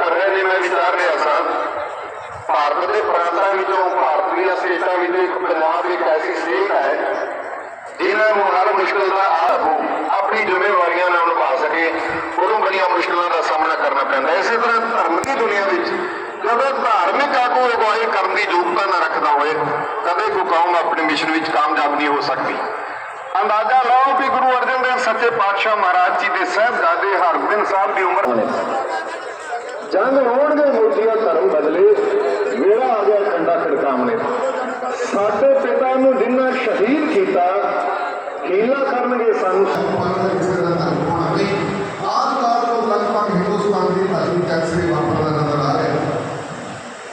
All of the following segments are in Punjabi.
ਕਰ ਰਿਹਾ ਨੇ ਮੈਂ ਵਿਚਾਰ ਰਿਹਾ ਸਾਂ ਭਾਰਤ ਦੇ ਪ੍ਰਾਂਤਾਂ ਵਿੱਚੋਂ ਭਾਰਤ ਦੀਆਂ ਸਟੇਟਾਂ ਵਿੱਚੋਂ ਇੱਕ ਪੰਜਾਬ, ਇੱਕ ਐਸੀ ਸਟੇਟ ਹੈ, ਜਿਨ੍ਹਾਂ ਨੂੰ ਹਰ ਮੁਸ਼ਕਲ ਦਾ ਆਗੂ ਆਪਣੀ ਜ਼ਿੰਮੇਵਾਰੀਆਂ ਨਾਲ ਨਿਭਾ ਸਕੇ ਉਦੋਂ ਬੜੀਆਂ ਮੁਸ਼ਕਲਾਂ ਦਾ ਸਾਹਮਣਾ ਕਰਨਾ ਪੈਂਦਾ ਇਸੇ ਤਰ੍ਹਾਂ ਧਰਮ ਦੀ ਦੁਨੀਆ ਵਿੱਚ, ਜਦੋਂ ਧਾਰਮਿਕ ਆਗੂ ਅਗਵਾਈ ਕਰਨ ਦੀ ਯੋਗਤਾ ਨਾ ਰੱਖਦਾ ਹੋਵੇ, ਕਦੇ ਕੋਈ ਕੌਮ ਆਪਣੇ ਮਿਸ਼ਨ ਵਿੱਚ ਕਾਮਯਾਬ ਨਹੀਂ ਹੋ ਸਕਦੀ। ਅੰਦਾਜ਼ਾ ਲਾਓ ਕਿ ਗੁਰੂ ਅਰਜਨ ਦੇਵ ਸੱਚੇ ਪਾਤਸ਼ਾਹ ਮਹਾਰਾਜ ਜੀ ਦੇ ਸਾਹਿਬਜ਼ਾਦੇ ਹਰਗੋਬਿੰਦ ਸਾਹਿਬ ਦੀ ਉਮਰ ਜੰਗ ਹੋਣਗੇ ਮੋਤੀਆ ਧਰਮ ਬਦਲੇ। ਮੇਰਾ ਆ ਗਿਆ ਖੰਡਾ ਖੜਕਾਮਣੇ ਸਾਡੇ ਪਿਤਾ ਨੂੰ ਜਿੰਨਾ ਸ਼ਹੀਦ ਕੀਤਾ, ਹੀਲਾ ਕਰਨਗੇ ਸਾਨੂੰ। ਆਦਿਕਾਲ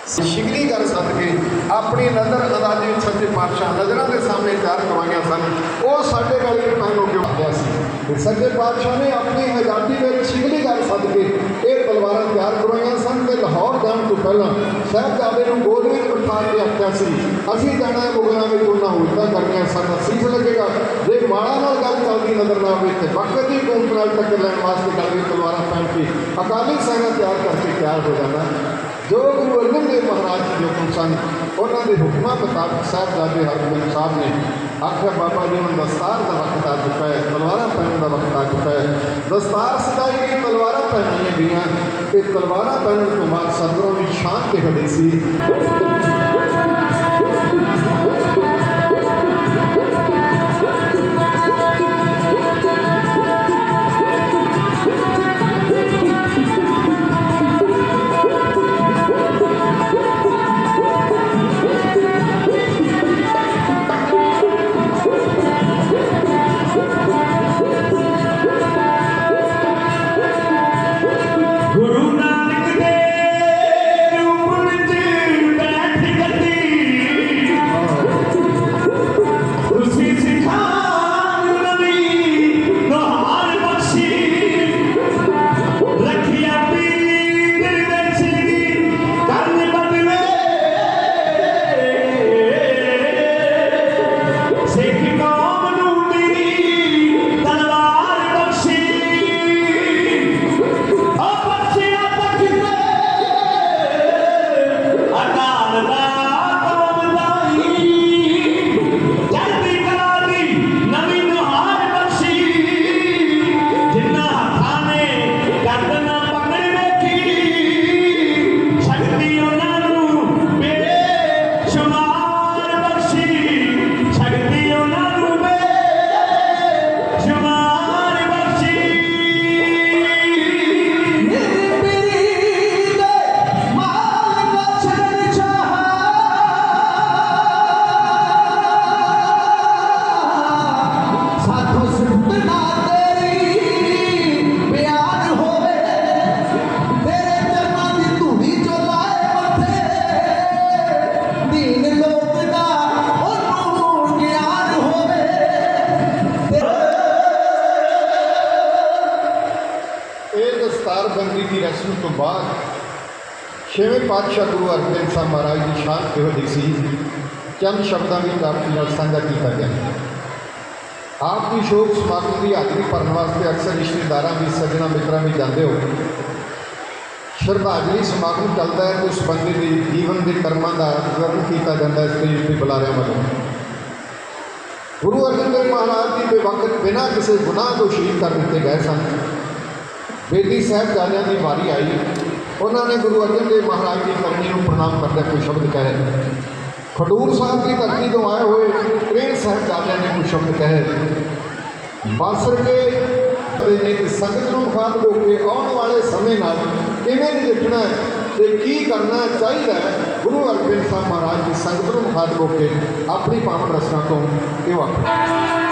ਸ਼ਿਗਲੀ ਕਰ ਸੱਦ ਕੇ ਆਪਣੀ ਨਜ਼ਰ ਅੰਦਾਜ਼ੀ ਸੱਚੇ ਪਾਤਸ਼ਾਹ ਨਜ਼ਰਾਂ ਦੇ ਸਾਹਮਣੇ ਤਿਆਰ ਕਰਵਾਈਆਂ ਸਨ। ਉਹ ਸਾਡੇ ਨਾਲ ਇੱਕ ਪੈਨ ਹੋ ਕੇ ਆਇਆ ਸੀ। ਤੇ ਸੱਚੇ ਪਾਤਸ਼ਾਹ ਨੇ ਆਪਣੀ ਆਜ਼ਾਦੀ ਵਿੱਚ ਸ਼ਿਗਲੀ ਕਰ ਸੱਦ ਕੇ ਇਹ ਤਲਵਾਰਾਂ ਤਿਆਰ ਕਰਵਾਈਆਂ ਸਨ ਤੇ ਲਾਹੌਰ ਜਾਣ ਤੋਂ ਪਹਿਲਾਂ ਸਾਹਿਬਜ਼ਾਦੇ ਨੂੰ ਗੋਦ ਵਿੱਚ ਬਿਠਾ ਕੇ ਆਖਿਆ ਸੀ, ਅਸੀਂ ਜਾਣਾ ਹੈ ਮੁਗਲਾਂ ਵਿੱਚ, ਉਹਨਾਂ ਉਲਟਾ ਕਰਨੀਆਂ ਸਾਡਾ ਅਸੀਸ ਲੱਗੇਗਾ, ਜੇ ਮਾਲਾ ਨਾਲ ਗੱਲ ਚੱਲਦੀ ਨਜ਼ਰ ਨਾ ਆਵੇ ਤੇ ਵਕਤ ਦੀ ਕੌਮ ਨਾਲ ਟੱਕਰ ਲੈਣ ਵਾਸਤੇ ਗੱਲ ਵਿੱਚ ਤਲਵਾਰਾਂ ਪੈਣ ਕੇ ਅਕਾਲੀ ਸੈਨਾ ਤਿਆਰ ਕਰਕੇ ਤਿਆਰ ਹੋ ਜਾਣਾ ਜੋ ਗੁਰੂ ਅਰਜਨ ਦੇਵ ਮਹਾਰਾਜ ਜੀ ਦੇ ਹੁਕਮ ਸਨ, ਉਹਨਾਂ ਦੇ ਹੁਕਮਾਂ ਮੁਤਾਬਕ ਸਾਹਿਬਜ਼ਾਦੇ ਹਰਗੋਬਿੰਦ ਸਾਹਿਬ ਨੇ ਆਖਿਆ ਬਾਬਾ ਜੀ ਹੁਣ ਦਸਤਾਰ ਦਾ ਵਕਤ ਆ ਚੁੱਕਾ ਹੈ ਤਲਵਾਰਾਂ ਪਹਿਨਣ ਦਾ ਵਕਤ ਆ ਚੁੱਕਾ ਹੈ ਦਸਤਾਰ ਸਦਾਈ ਗਈ ਤਲਵਾਰਾਂ ਪਹਿਨਾਈਆਂ ਗਈਆਂ ਤੇ ਤਲਵਾਰਾਂ ਪਹਿਨਣ ਤੋਂ ਬਾਅਦ ਸਦਰੋਂ ਦੀ ਸ਼ਾਨ ਤੇ ਖੜੀ ਸੀ ਦਸਤਾਰ ਦੀ ਰਸਮ ਤੋਂ ਬਾਅਦ ਛੇਵੇਂ ਪਾਤਸ਼ਾਹ ਗੁਰੂ ਅਰਜਨ ਸਾਹਿਬ ਮਹਾਰਾਜ ਦੀ ਸ਼ਾਨ ਇਹੋ ਜਿਹੀ ਸੀ? ਚੰਦ ਸ਼ਬਦਾਂ ਵਿੱਚ ਆਪ ਨਾਲ ਸਾਂਝਾ ਕੀਤਾ ਗਿਆ ਆਪ ਦੀ ਸ਼ੋਕ ਸਮਾਗਮ ਦੀ ਹਾਜ਼ਰੀ ਭਰਨ ਵਾਸਤੇ ਅਕਸਰ ਰਿਸ਼ਤੇਦਾਰਾਂ ਵੀ, ਸੱਜਣਾ ਮਿੱਤਰਾਂ ਵੀ ਜਾਂਦੇ ਹੋ। ਸ਼ਰਧਾਂਜਲੀ ਸਮਾਗਮ ਚੱਲਦਾ ਹੈ ਤੇ ਉਸ ਬੰਦੇ ਦੇ ਜੀਵਨ ਦੇ ਕਰਮਾਂ ਦਾ ਵਰਣਨ ਕੀਤਾ ਜਾਂਦਾ ਹੈ ਸਟੇਜ ਤੇ ਬੁਲਾਰਿਆਂ ਵੱਲੋਂ। ਗੁਰੂ ਅਰਜਨ ਦੇਵ ਮਹਾਰਾਜ ਜੀ ਦੇ ਵਕਤ ਬਿਨਾਂ ਕਿਸੇ ਗੁਨਾਹ ਤੋਂ ਸ਼ਹੀਦ ਕਰ ਦਿੱਤੇ ਗਏ ਸਨ। ਬੇਦੀ ਸਾਹਿਬਜ਼ਾਦਿਆਂ ਦੀ ਵਾਰੀ ਆਈ। ਉਹਨਾਂ ਨੇ ਗੁਰੂ ਅਰਜਨ ਦੇਵ ਮਹਾਰਾਜ ਦੀ ਕਰਨੀ ਨੂੰ ਪ੍ਰਣਾਮ ਕਰਦੇ ਕੋਈ ਸ਼ਬਦ ਕਹੇ। ਖਡੂਰ ਸਾਹਿਬ ਦੀ ਧਰਤੀ ਤੋਂ ਆਏ ਹੋਏ ਪ੍ਰੇਮ ਸਾਹਿਬਜ਼ਾਦਿਆਂ ਨੇ ਕੋਈ ਸ਼ਬਦ ਕਹੇ। ਬਾਸਰ ਕੇ ਦੇ ਨੇ ਸੰਗਤ ਨੂੰ ਖਾਤ ਹੋ ਕੇ ਆਉਣ ਵਾਲੇ ਸਮੇਂ ਨਾਲ ਕਿਵੇਂ ਨਜਿੱਠਣਾ ਹੈ ਤੇ ਕੀ ਕਰਨਾ ਚਾਹੀਦਾ ਗੁਰੂ ਅਰਜਨ ਸਾਹਿਬ ਮਹਾਰਾਜ ਦੀ ਸੰਗਤ ਨੂੰ ਖਾਤ ਹੋ ਕੇ ਆਪਣੀ ਪਾਵਨ ਰਚਨਾ ਤੋਂ ਇਹ ਵਾਪਰ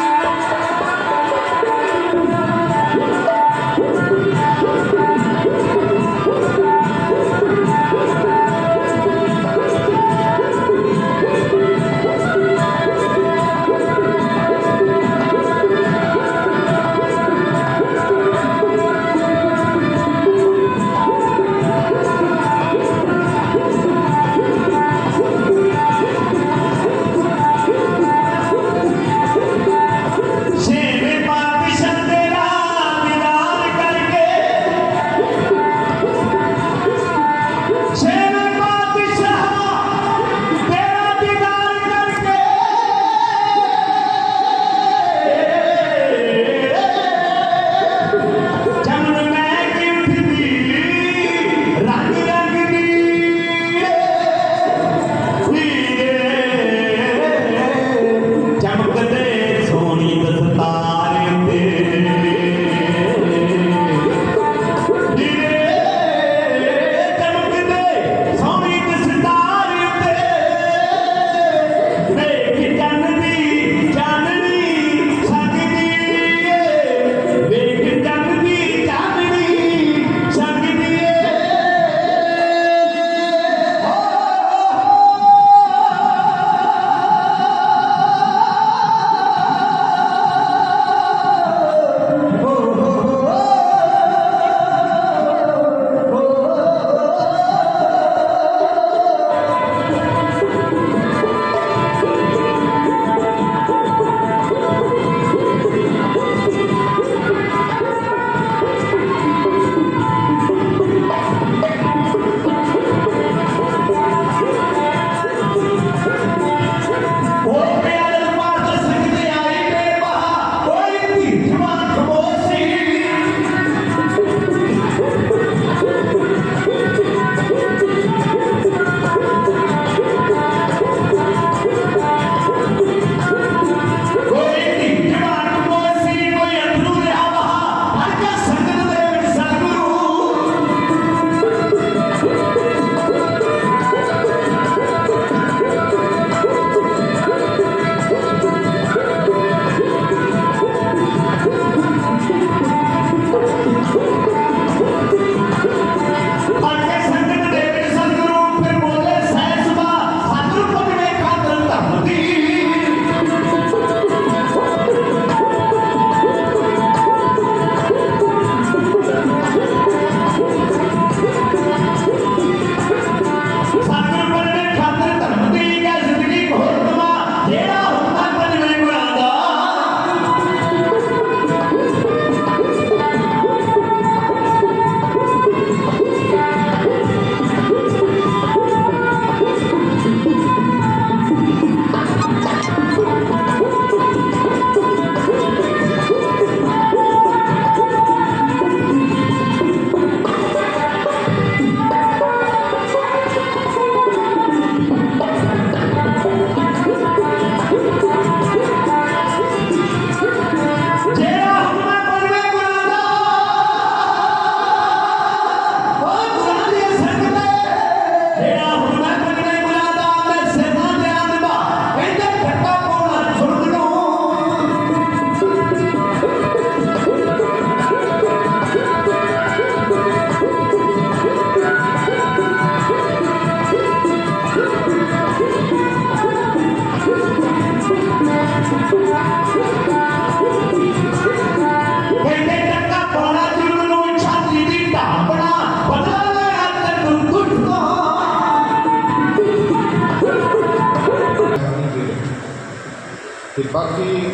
ਤੇ ਬਾਕੀ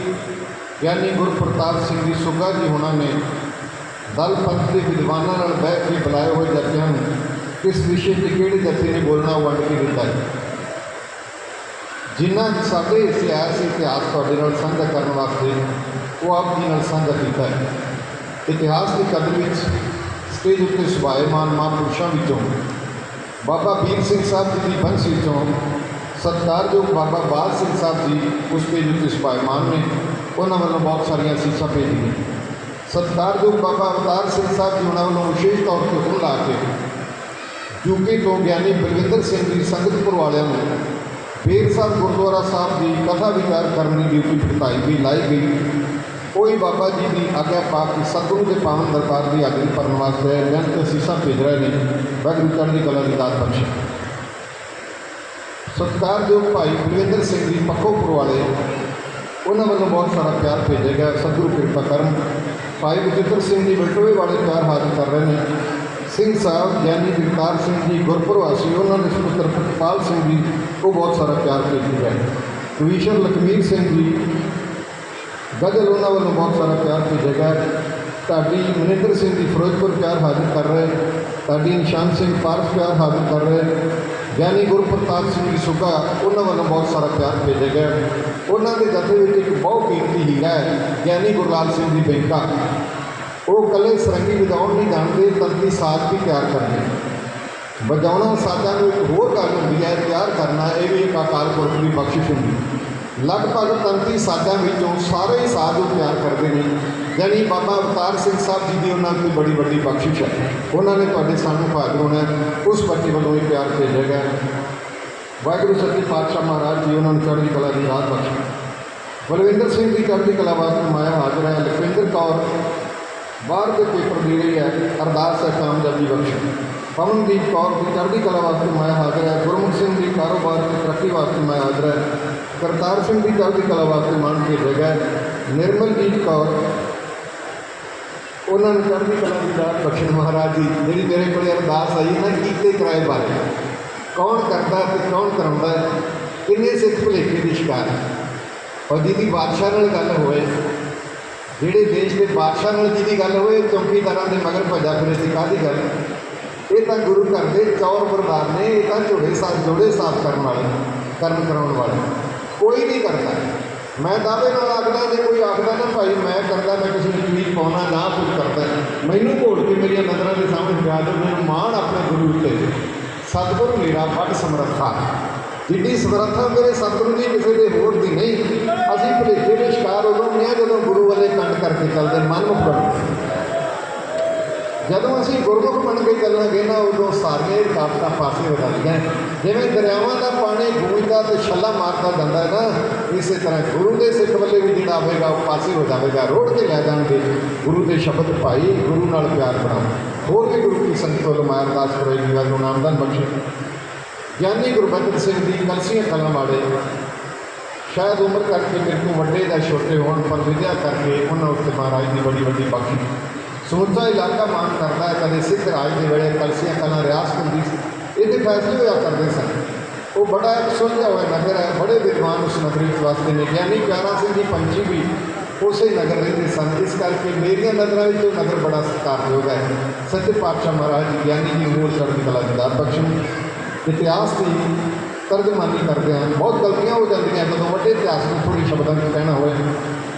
ਗਿਆਨੀ ਗੁਰਪ੍ਰਤਾਪ ਸਿੰਘ ਜੀ ਸੁੱਗਾ ਜੀ ਉਹਨਾਂ ਨੇ ਦਲ ਪੰਥ ਦੇ ਵਿਦਵਾਨਾਂ ਨਾਲ ਬਹਿ ਕੇ ਬੁਲਾਏ ਹੋਏ ਜਥਿਆਂ ਨੂੰ ਕਿਸ ਵਿਸ਼ੇ ਤੇ ਕਿਹੜੇ ਜਥੇ ਨੇ ਬੋਲਣਾ ਉਹ ਵੰਡ ਕੇ ਦਿੱਤਾ ਹੈ। ਜਿਨ੍ਹਾਂ ਨੇ ਸਾਡੇ ਇਤਿਹਾਸ ਇਤਿਹਾਸ ਤੁਹਾਡੇ ਨਾਲ ਸਾਂਝਾ ਕਰਨ ਵਾਸਤੇ ਉਹ ਆਪ ਜੀ ਨਾਲ ਸਾਂਝਾ ਕੀਤਾ ਹੈ। ਇਤਿਹਾਸ ਦੀ ਕਦਰ ਵਿੱਚ ਸਟੇਜ ਉੱਤੇ ਸੁਭਾਏਮਾਨ ਮਹਾਂਪੁਰਸ਼ਾਂ ਵਿੱਚੋਂ ਬਾਬਾ ਵੀਰ ਸਿੰਘ ਸਾਹਿਬ ਜੀ ਦੀ ਬੰਸ ਵਿੱਚੋਂ ਸਤਿਕਾਰਯੋਗ ਬਾਬਾ ਬਾਲ ਸਿੰਘ ਸਾਹਿਬ ਜੀ ਉਸ ਪੇਜ ਉੱਤੇ ਸੁਭਾਏਮਾਨ ਨੇ ਉਹਨਾਂ ਵੱਲੋਂ ਬਹੁਤ ਸਾਰੀਆਂ ਸੀਸਾਂ ਭੇਜੀਆਂ ਸਤਿਕਾਰਯੋਗ ਬਾਬਾ ਅਵਤਾਰ ਸਿੰਘ ਸਾਹਿਬ ਜੀ ਉਹਨਾਂ ਵੱਲੋਂ ਵਿਸ਼ੇਸ਼ ਤੌਰ ਤੇ ਹੁਕਮ ਲਾ ਕੇ ਯੂਕੇ ਤੋਂ ਗਿਆਨੀ ਬਲਵਿੰਦਰ ਸਿੰਘ ਜੀ ਸੰਗਤਪੁਰ ਵਾਲਿਆਂ ਨੂੰ ਬੇਰ ਸਾਹਿਬ ਗੁਰਦੁਆਰਾ ਸਾਹਿਬ ਦੀ ਕਥਾ ਵਿਚਾਰ ਕਰਨ ਦੀ ਡਿਊਟੀ ਬਿਤਾਈ ਗਈ ਲਾਈ ਗਈ ਕੋਈ ਬਾਬਾ ਜੀ ਦੀ ਆਗਿਆ ਪਾ ਕੇ ਸਤਿਗੁਰੂ ਦੇ ਪਾਵਨ ਦਰਬਾਰ ਦੀ ਹਾਜ਼ਰੀ ਭਰਨ ਵਾਸਤੇ ਬੇਨਤੀ ਸੀਸਾਂ ਭੇਜ ਰਹੇ ਨੇ ਵਾਹਿਗੁਰੂ ਚੜ੍ਹਦੀ ਕਲਾ ਦੀ ਦਾਤ ਬਖਸ਼ੇ ਸਤਿਕਾਰਯੋਗ ਭਾਈ ਬਲਵਿੰਦਰ ਸਿੰਘ ਜੀ ਪੱਖੋਪੁਰ ਵਾਲੇ, ਉਹਨਾਂ ਵੱਲੋਂ ਬਹੁਤ ਸਾਰਾ ਪਿਆਰ ਭੇਜਿਆ ਗਿਆ। ਸਤਿਗੁਰੂ ਕਿਰਪਾ ਕਰਨ। ਭਾਈ ਬਜਿੰਦਰ ਸਿੰਘ ਜੀ ਬਲਟੋਏ ਵਾਲੇ ਪਿਆਰ ਹਾਜ਼ਰ ਕਰ ਰਹੇ ਨੇ। ਸਿੰਘ ਸਾਹਿਬ, ਗਿਆਨੀ ਜਗਤਾਰ ਸਿੰਘ ਜੀ, ਗੁਰਪੁਰਵਾਸੀ, ਉਹਨਾਂ ਦੇ ਸੁਪੁੱਤਰ ਪ੍ਰਤਪਾਲ ਸਿੰਘ ਜੀ, ਉਹ ਬਹੁਤ ਸਾਰਾ ਪਿਆਰ ਭੇਜੀ ਗਿਆ ਕਵੀਸ਼ਰ ਲਖਮੀਰ ਸਿੰਘ ਜੀ, ਗਜ਼ਲ ਉਹਨਾਂ ਵੱਲੋਂ ਬਹੁਤ ਸਾਰਾ ਪਿਆਰ ਭੇਜਿਆ ਗਿਆ। ਢਾਡੀ ਮਨਿੰਦਰ ਸਿੰਘ ਜੀ ਫਿਰੋਜ਼ਪੁਰ ਪਿਆਰ ਹਾਜ਼ਰ ਕਰ ਰਹੇ। ਢਾਡੀ ਨਿਸ਼ਾਨ ਸਿੰਘ ਪਾਰਸ ਪਿਆਰ ਹਾਜ਼ਰ ਕਰ ਰਹੇ। ਗਿਆਨੀ ਗੁਰਪ੍ਰਤਾਪ ਸਿੰਘ ਜੀ ਸੁੱਗਾ, ਉਹਨਾਂ ਵੱਲੋਂ ਬਹੁਤ ਸਾਰਾ ਪਿਆਰ ਭੇਜਿਆ ਗਿਆ। ਉਹਨਾਂ ਦੇ ਜਥੇ ਵਿੱਚ ਇੱਕ ਬਹੁਤ ਕੀਮਤੀ ਹੀਰਾ ਹੈ, ਗਿਆਨੀ ਗੁਰਲਾਲ ਸਿੰਘ ਜੀ ਬੈਂਕਾ। ਉਹ ਕੱਲੇ ਸਰੰਗੀ ਵਜਾਉਣ ਨਹੀਂ ਜਾਣਦੇ ਤੰਤੀ ਸਾਜ਼ ਵੀ ਤਿਆਰ ਕਰਦੇ ਵਜਾਉਣਾ ਸਾਜ਼ਾਂ ਨੂੰ ਇੱਕ ਹੋਰ ਗੱਲ ਹੁੰਦੀ ਹੈ, ਤਿਆਰ ਕਰਨਾ, ਇਹ ਵੀ ਇੱਕ ਅਕਾਲ ਪੁਰਖ ਦੀ ਬਖਸ਼ਿਸ਼ ਹੁੰਦੀ ਲਗਭਗ ਤੰਤੀ ਸਾਜ਼ਾਂ ਵਿੱਚੋਂ ਸਾਰੇ ਹੀ ਸਾਜ਼ ਉਹ ਤਿਆਰ ਕਰਦੇ ਨੇ। ਯਾਨੀ ਬਾਬਾ ਅਵਤਾਰ ਸਿੰਘ ਸਾਹਿਬ ਜੀ ਦੀ ਉਹਨਾਂ ਦੀ ਬੜੀ ਵੱਡੀ ਬਖਸ਼ਿਸ਼ ਹੈ। ਉਹਨਾਂ ਨੇ ਤੁਹਾਡੇ ਸਾਹਮਣੇ ਹਾਜ਼ਰ ਹੋਣਾ ਹੈ। ਉਸ ਬੱਚੇ ਵੱਲੋਂ ਇਹ ਪਿਆਰ ਭੇਜਿਆ ਗਿਆ ਹੈ। ਵਾਹਿਗੁਰੂ ਸੱਚੇ ਪਾਤਸ਼ਾਹ ਮਹਾਰਾਜ ਜੀ, ਉਹਨਾਂ ਨੂੰ ਚੜ੍ਹਦੀ ਕਲਾ ਦੀ ਰਾਹ ਬਖਸ਼ੇ। ਬਲਵਿੰਦਰ ਸਿੰਘ ਦੀ ਚੜ੍ਹਦੀ ਕਲਾ ਵਾਸਤੇ ਮਾਇਆ ਹਾਜ਼ਰ ਹੈ। ਲਖਵਿੰਦਰ ਕੌਰ, ਬਾਹਰ ਦੇ ਪੇਪਰ ਦੇ ਰਹੀ ਹੈ। ਅਰਦਾਸ ਹੈ, ਕਾਮਯਾਬੀ ਬਖਸ਼ੇ। ਪਵਨਦੀਪ ਕੌਰ ਦੀ ਚੜ੍ਹਦੀ ਕਲਾ ਵਾਸਤੇ ਮਾਇਆ ਹਾਜ਼ਰ ਹੈ। ਗੁਰਮੁਖ ਸਿੰਘ ਦੀ ਕਾਰੋਬਾਰ ਦੀ ਤਰੱਕੀ ਵਾਸਤੇ ਮਾਇਆ ਹਾਜ਼ਰ ਹੈ। ਕਰਤਾਰ ਸਿੰਘ ਦੀ ਚੜ੍ਹਦੀ ਕਲਾ ਵਾਸਤੇ ਮਾਨ ਭੇਜਿਆ ਹੈ। ਨਿਰਮਲਜੀਤ ਕੌਰ ਉਹਨਾਂ ਨੂੰ ਚੜ੍ਹਦੀ ਕਲਾ ਦੀ ਦਾਤ ਬਖਸ਼ਣ ਮਹਾਰਾਜ ਜੀ, ਜਿਹੜੀ ਮੇਰੇ ਕੋਲੇ ਅਰਦਾਸ ਆਈ ਨਾ ਕੀਤੇ ਕਿਰਾਏ ਬਾਰੇ। ਕੌਣ ਕਰਦਾ ਤੇ ਕੌਣ ਕਰਾਉਂਦਾ ਕਿੰਨੇ ਸਿੱਖ ਭੁਲੇਖੇ ਦੇ ਸ਼ਿਕਾਰ ਹੈ? ਔਰ ਜਿਹਦੀ ਬਾਦਸ਼ਾਹ ਨਾਲ ਗੱਲ ਹੋਏ ਜਿਹੜੇ ਦੇਸ਼ ਦੇ ਬਾਦਸ਼ਾਹ ਨਾਲ ਜਿਹਦੀ ਗੱਲ ਹੋਏ ਚੌਕੀਦਾਰਾਂ ਦੇ ਮਗਰ ਭੱਜਾ ਫਿਰੇ ਸੀ, ਕਾਹਦੀ ਗੱਲ? ਇਹ ਤਾਂ ਗੁਰੂ ਘਰ ਦੇ ਚੌਰ ਬਰਬਾਰ ਨੇ, ਇਹ ਤਾਂ ਝੋੜੇ ਸਾਫ਼ ਜੋੜੇ ਸਾਫ਼ ਕਰਨ ਵਾਲੇ, ਕਰਮ ਕਰਾਉਣ ਵਾਲੇ। ਕੋਈ ਨਹੀਂ ਕਰਦਾ। ਮੈਂ ਦਾਅਵੇ ਨਾਲ ਆਖਦਾ, ਜੇ ਕੋਈ ਆਖਦਾ ਨਾ ਭਾਈ ਮੈਂ ਕਰਦਾ, ਮੈਂ ਕਿਸੇ ਨੂੰ ਚੀਜ਼ ਪਾਉਣਾ ਨਾ ਕੁਝ ਕਰਦਾ। ਮੈਨੂੰ ਘੋੜ ਕੇ ਮੇਰੀਆਂ ਨਜ਼ਰਾਂ ਦੇ ਸਾਹਮਣੇ ਜਾ ਦੇ ਮੈਨੂੰ ਮਾਣ ਆਪਣੇ ਗੁਰੂ ਤੇ ਸਤਿਗੁਰੂ ਮੇਰਾ ਵੱਡ ਸਮਰੱਥਾ। ਜਿੱਡੀ ਸਮਰੱਥਾ ਮੇਰੇ ਸਤਿਗੁਰੂ ਦੀ, ਕਿਸੇ ਦੇ ਹੋਰ ਦੀ ਨਹੀਂ। ਅਸੀਂ ਭੁਲੇਖੇ ਦੇ ਸ਼ਿਕਾਰ ਉਦੋਂ ਨਹੀਂ ਹਾਂ ਜਦੋਂ ਗੁਰੂ ਵਾਲੇ ਕੰਡ ਕਰਕੇ ਚੱਲਦੇ ਮਨਮੁਖ ਬਣ ਜਦੋਂ ਅਸੀਂ ਗੁਰਮੁਖ ਬਣ ਕੇ ਚੱਲਾਂਗੇ ਨਾ ਉਦੋਂ ਸਾਰੀਆਂ ਹੀ ਰੁਕਾਵਟਾਂ ਪਾਸੇ ਹੋ ਜਾਂਦੀਆਂ ਜਿਵੇਂ ਦਰਿਆਵਾਂ ਦਾ ਪਾਣੀ ਗੂੰਜਦਾ ਤੇ ਛੱਲਾ ਮਾਰਦਾ ਜਾਂਦਾ ਨਾ, ਇਸੇ ਤਰ੍ਹਾਂ ਗੁਰੂ ਦੇ ਸਿੱਖ ਵੱਲੇ ਵੀ ਜਿਹੜਾ ਹੋਵੇਗਾ ਉਹ ਪਾਸੇ ਹੋ ਜਾਵੇਗਾ, ਰੋੜ ਕੇ ਲੈ ਜਾਣਗੇ। ਗੁਰੂ ਦੇ ਸ਼ਬਦ ਭਾਈ, ਗੁਰੂ ਨਾਲ ਪਿਆਰ ਬਣਾਓ। ਹੋਰ ਵੀ ਗੁਰੂ ਕੀ ਸੰਗਤ ਵੱਲੋਂ ਮੈਂ ਅਰਦਾਸ ਕਰੇਗੀ ਵਾਹਿਗੁਰੂ ਨਾਮਦਾਨ ਬਖਸ਼ੇ। ਗਿਆਨੀ ਗੁਰਬਚਨ ਸਿੰਘ ਦੀ ਕਲਸੀਆਂ ਕਲਾਂ ਵਾਲੇ। ਸ਼ਾਇਦ ਉਮਰ ਕਰਕੇ ਮੇਰੇ ਤੋਂ ਵੱਡੇ ਜਾਂ ਛੋਟੇ ਹੋਣ, ਪਰ ਵਿਦਿਆ ਕਰਕੇ ਉਹਨਾਂ ਉੱਤੇ ਮਹਾਰਾਜ ਦੀ ਬੜੀ ਵੱਡੀ ਬਖਸ਼ੀ ਸਮੁੱਚਾ ਇਲਾਕਾ ਮਾਨ ਕਰਦਾ ਹੈ ਕਦੇ ਸਿੱਖ ਰਾਜ ਦੇ ਵੇਲੇ ਕਲਸੀਆਂ ਕਲਾਂ ਰਿਆਸਤ ਹੁੰਦੀ ਸੀ ਇਹਦੇ ਫੈਸਲੇ ਹੋਇਆ ਕਰਦੇ ਸਨ ਉਹ ਬੜਾ ਇੱਕ ਸੁਲਝਿਆ ਹੋਇਆ ਨਗਰ ਹੈ ਬੜੇ ਵਿਦਵਾਨ ਉਸ ਨਗਰੀ ਵਿੱਚ ਵਸਦੇ ਨੇ ਗਿਆਨੀ ਪਿਆਰਾ ਸਿੰਘ ਜੀ ਪੰਛੀ ਵੀ ਉਸੇ ਨਗਰ ਰਹਿੰਦੇ ਸਨ ਇਸ ਕਰਕੇ ਮੇਰੀਆਂ ਨਜ਼ਰਾਂ ਵਿੱਚ ਉਹ ਨਗਰ ਬੜਾ ਸਤਿਕਾਰਯੋਗ ਹੈ ਸੱਚੇ ਪਾਤਸ਼ਾਹ ਮਹਾਰਾਜ ਜੀ ਗਿਆਨੀ ਜੀ ਹੋਰ ਚੜ੍ਹਦੀ ਕਲਾ ਦੀ ਦਾਤ ਬਖਸ਼ਣ ਇਤਿਹਾਸ ਦੀ ਤਰਜਮਾਨੀ ਕਰਦੇ ਹਨ ਬਹੁਤ ਗਲਤੀਆਂ ਹੋ ਜਾਂਦੀਆਂ ਜਦੋਂ ਵੱਡੇ ਇਤਿਹਾਸ ਨੂੰ ਥੋੜੀ ਸ਼ਬਦਾਂ ਵਿੱਚ ਕਹਿਣਾ ਹੋਵੇ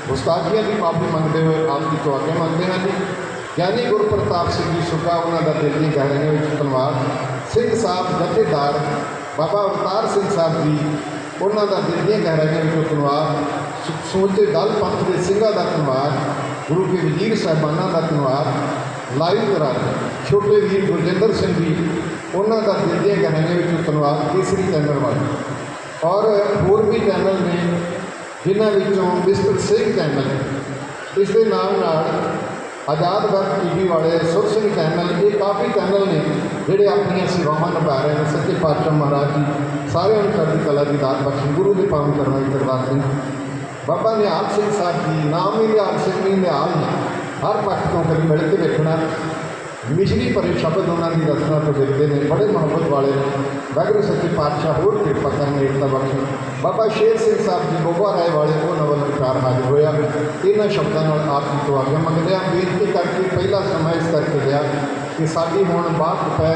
ਗੁਸਤਾਖੀਆਂ ਦੀ ਮਾਫੀ ਮੰਗਦੇ ਹੋਏ ਆਪ ਦੀ ਤੋਂ ਆਗੇ ਮੰਗਦੇ ਹਾਂ ਜੀ ਗਿਆਨੀ ਗੁਰਪ੍ਰਤਾਪ ਸਿੰਘ ਜੀ ਸੁੱਕਾ ਉਹਨਾਂ ਦਾ ਦਿਲ ਦੀ ਗਹਿਰਾਈਆਂ ਵਿੱਚ ਧੰਨਵਾਦ। ਸਿੰਘ ਸਾਹਿਬ ਜਥੇਦਾਰ ਬਾਬਾ ਅਵਤਾਰ ਸਿੰਘ ਸਾਹਿਬ ਜੀ, ਉਹਨਾਂ ਦਾ ਦਿਲ ਦੀਆਂ ਗਹਿਰਾਈਆਂ ਵਿੱਚੋਂ ਧੰਨਵਾਦ। ਸਮੁੱਚੇ ਦਲ ਪੰਥ ਦੇ ਸਿੰਘਾਂ ਦਾ ਧੰਨਵਾਦ। ਗੁਰੂ ਕੇ ਵਜ਼ੀਰ ਸਾਹਿਬਾਨਾਂ ਦਾ ਧੰਨਵਾਦ। ਲਾਈਵ ਕਰਾ ਛੋਟੇ ਵੀਰ ਗੁਰਜਿੰਦਰ ਸਿੰਘ ਜੀ, ਉਹਨਾਂ ਦਾ ਦਿਲ ਦੀਆਂ ਗਹਿਰਾਈਆਂ ਵਿੱਚੋਂ ਧੰਨਵਾਦ। ਕੇਸਰੀ ਚੈਨਲ ਵਾਲੇ। ਔਰ ਹੋਰ ਵੀ ਚੈਨਲ ਨੇ, ਜਿਨ੍ਹਾਂ ਵਿੱਚੋਂ ਮਿਸਟਰ ਸਿੰਘ ਚੈਨਲ ਇਸ ਦੇ ਨਾਲ ਨਾਲ ਆਜ਼ਾਦ ਵਰਤ ਟੀਵੀ ਵਾਲੇ ਸੁਰ ਸਿੰਘ ਚੈਨਲ ਇਹ ਕਾਫੀ ਚੈਨਲ ਨੇ ਜਿਹੜੇ ਆਪਣੀਆਂ ਸੇਵਾਵਾਂ ਨਿਭਾ ਰਹੇ ਨੇ। ਸੱਚੇ ਪਾਤਸ਼ਾਹ ਮਹਾਰਾਜ ਜੀ, ਸਾਰਿਆਂ ਨੂੰ ਚੜ੍ਹਦੀ ਕਲਾ ਦੀ ਦਾਤ ਬਖਸ਼ਣ ਗੁਰੂ ਦੇ ਪਾਵਨ ਕਰਨਾ ਦੀ ਦਰਬਾਰ ਸਿੰਘ ਬਾਬਾ ਨਿਹਾਲ ਸਿੰਘ ਸਾਹਿਬ ਜੀ, ਨਾਮ ਹੀ ਨਿਹਾਲ ਸਿੰਘ ਨਹੀਂ ਨਿਹਾਲ ਨਹੀਂ ਹਰ ਪੱਖ ਤੋਂ ਕਦੀ ਮਿਲ ਕੇ ਵੇਖਣਾ ਮਿਸ਼ਰੀ ਭਰੇ ਸ਼ਬਦ ਉਹਨਾਂ ਦੀ ਰਚਨਾ ਤੋਂ ਦਿਖਦੇ ਨੇ ਬੜੇ ਮੁਹੱਬਤ ਵਾਲੇ ਨੇ ਵਾਹਿਗੁਰੂ ਸੱਚੇ ਪਾਤਸ਼ਾਹ ਹੋਰ ਕਿਰਪਾ ਕਰਨ ਏਕਤਾ ਬਖਸ਼ਣ ਬਾਬਾ ਸ਼ੇਰ ਸਿੰਘ ਸਾਹਿਬ ਜੀ, ਬੋਬਾ ਰਾਏ ਵਾਲੇ ਉਹ ਨਵਲ ਵਿਚਾਰ ਹਾਜ਼ਰ ਹੋਇਆ। ਇਹਨਾਂ ਸ਼ਬਦਾਂ ਨਾਲ ਆਪ ਜੀ ਤੋਂ ਆਗਿਆ ਮੰਗਦੇ ਹਾਂ। ਬੇਨਤੀ ਕਰਕੇ ਪਹਿਲਾ ਸਮਾਂ ਇਸ ਕਰਕੇ ਲਿਆ ਕਿ ਸਾਡੀ ਹੁਣ ਬਾਤ ਪੈ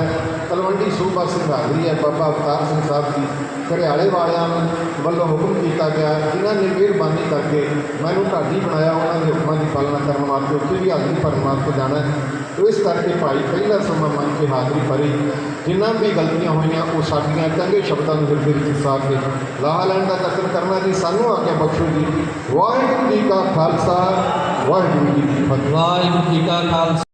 ਤਲਵੰਡੀ ਸੂਬਾ ਸਿੰਘ ਹਾਜ਼ਰੀ ਹੈ। ਬਾਬਾ ਅਵਤਾਰ ਸਿੰਘ ਸਾਹਿਬ ਜੀ, ਘਰਿਆਲੇ ਵਾਲਿਆਂ ਵੱਲੋਂ ਹੁਕਮ ਕੀਤਾ ਗਿਆ। ਜਿਨ੍ਹਾਂ ਨੇ ਮਿਹਰਬਾਨੀ ਕਰਕੇ ਮੈਨੂੰ ਢਾਡੀ ਬਣਾਇਆ, ਉਹਨਾਂ ਦੇ ਹੁਕਮਾਂ ਦੀ ਪਾਲਣਾ ਕਰਨ ਵਾਸਤੇ ਉੱਥੇ ਵੀ ਹਾਜ਼ਰੀ ਭਰਨ ਵਾਸਤੇ ਜਾਣਾ ਇਸ ਕਰਕੇ ਭਾਈ ਪਹਿਲਾ ਸਮਾਂ ਮੰਨ ਕੇ ਹਾਜ਼ਰੀ ਭਰੀ। ਜਿਨ੍ਹਾਂ ਵੀ ਗਲਤੀਆਂ ਹੋਈਆਂ, ਉਹ ਸਾਡੀਆਂ ਚੰਗੇ ਸ਼ਬਦਾਂ ਨੂੰ ਹਿਰਦੇ ਵਿੱਚ ਸਾਫ਼ ਕੇ ਲਾਹ ਲੈਣ ਦਾ ਯਤਨ ਕਰਨਾ ਜੀ। ਸਾਨੂੰ ਆਗਿਆ ਬਖਸ਼ੋ ਜੀ। ਵਾਹਿਗੁਰੂ ਜੀ ਕਾ ਖਾਲਸਾ, ਵਾਹਿਗੁਰੂ ਜੀ ਕੀ ਫਤਿਹ। ਵਾਹਿਗੁਰੂ ਜੀ ਕਾ ਖਾਲਸਾ।